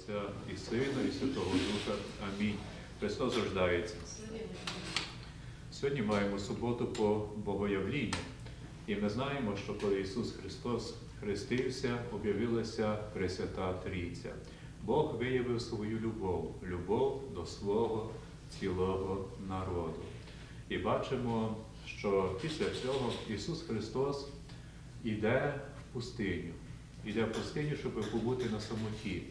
Отця і Сина, і Святого Духа. Амінь. Христос рождається. Сьогодні маємо суботу по Богоявлінню. І ми знаємо, що коли Ісус Христос хрестився, об'явилася Пресвята Трійця. Бог виявив свою любов, любов до свого цілого народу. І бачимо, що після цього Ісус Христос іде в пустиню. Іде в пустиню, щоб побути на самоті,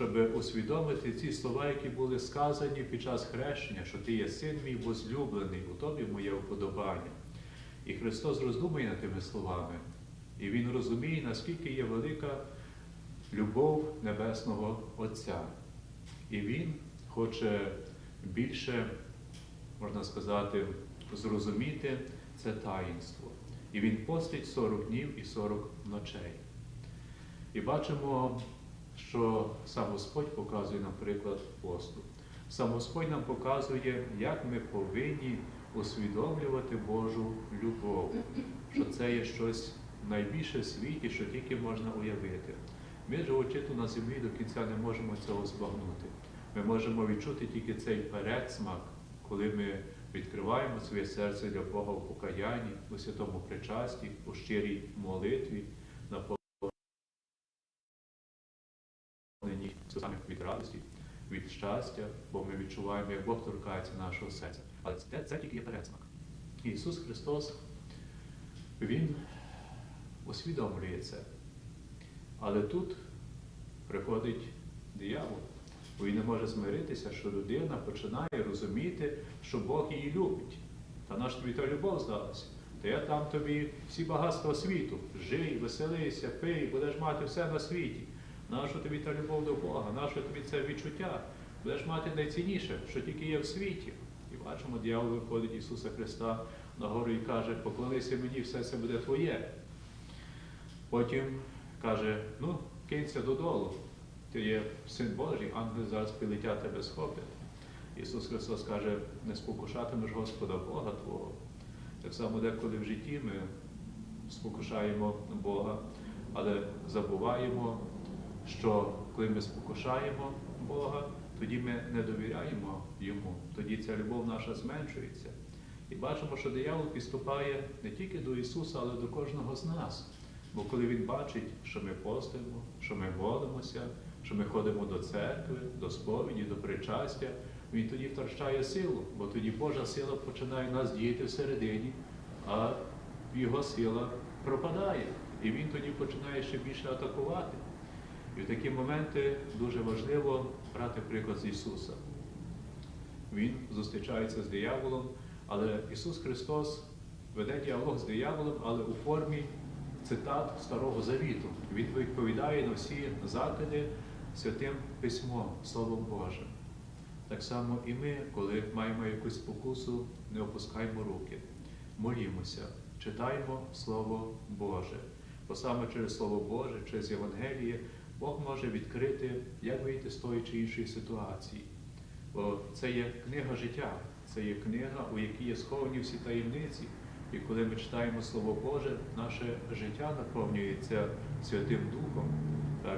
щоб усвідомити ці слова, які були сказані під час хрещення, що ти є син мій возлюблений, у тобі моє вподобання. І Христос роздумує над тими словами, і Він розуміє, наскільки є велика любов Небесного Отця. І Він хоче більше, можна сказати, зрозуміти це таїнство. І Він постить 40 днів і 40 ночей. І бачимо, що сам Господь показує нам посту. Сам Господь нам показує, як ми повинні усвідомлювати Божу любов, що це є щось найбільше в світі, що тільки можна уявити. Ми, живучи тут на землі, до кінця не можемо цього збагнути. Ми можемо відчути тільки цей передсмак, коли ми відкриваємо своє серце для Бога в покаянні, у святому причасті, у щирій молитві, саме від радості, від щастя, бо ми відчуваємо, як Бог торкається нашого серця. Але це, це тільки є передсмак. Ісус Христос, Він усвідомлює це. Але тут приходить диявол, бо він не може змиритися, що людина починає розуміти, що Бог її любить. Та наш тобі та любов здалася. Та я там тобі всі багатства світу. Жий, веселися, пий, будеш мати все на світі. Нащо тобі та любов до Бога? Нащо тобі це відчуття? Будеш мати найцінніше, що тільки є в світі. І бачимо, дьявол виходить Ісуса Христа на гору і каже, поклонися мені, все це буде твоє. Потім каже, ну, кинься додолу. Ти є син Божий, ангели зараз прилетять тебе схоплять. Ісус Христос каже, не спокушатимеш Господа Бога Твого. Так само деколи в житті ми спокушаємо Бога, але забуваємо, що коли ми спокушаємо Бога, тоді ми не довіряємо Йому, тоді ця любов наша зменшується. І бачимо, що диявол підступає не тільки до Ісуса, але до кожного з нас. Бо коли Він бачить, що ми постимо, що ми молимося, що ми ходимо до церкви, до сповіді, до причастя, він тоді втрачає силу, бо тоді Божа сила починає нас діяти всередині, а його сила пропадає. І він тоді починає ще більше атакувати. І в такі моменти дуже важливо брати приклад з Ісуса. Він зустрічається з дияволом, але Ісус Христос веде діалог з дияволом, але у формі цитат Старого Завіту. Він відповідає на всі закиди святим письмом, Словом Божим. Так само і ми, коли маємо якусь спокусу, не опускаємо руки, молімося, читаємо Слово Боже. Бо саме через Слово Боже, через Євангеліє, Бог може відкрити, як вийти з тої чи іншої ситуації. Бо це є книга життя, це є книга, у якій є сховані всі таємниці. І коли ми читаємо Слово Боже, наше життя наповнюється Святим Духом.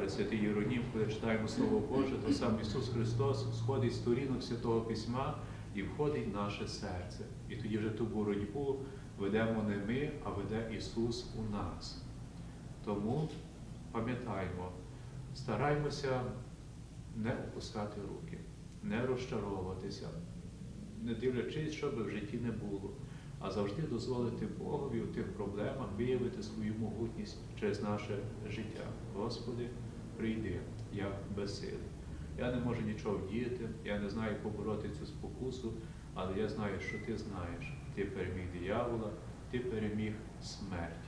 Святий Єронім, коли читаємо Слово Боже, то сам Ісус Христос сходить з сторінок Святого Письма і входить в наше серце. І тоді вже ту боротьбу ведемо не ми, а веде Ісус у нас. Тому пам'ятаємо, стараймося не опускати руки, не розчаровуватися, не дивлячись, що би в житті не було, а завжди дозволити Богові у тих проблемах виявити свою могутність через наше життя. Господи, прийди, я безсилий. Я не можу нічого вдіяти, я не знаю, побороти цю спокусу, але я знаю, що ти знаєш. Ти переміг диявола, ти переміг смерть.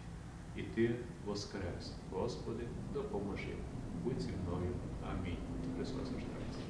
І ти воскрес. Господи, допоможи. Будь зі мною. Амінь. Христос рождається.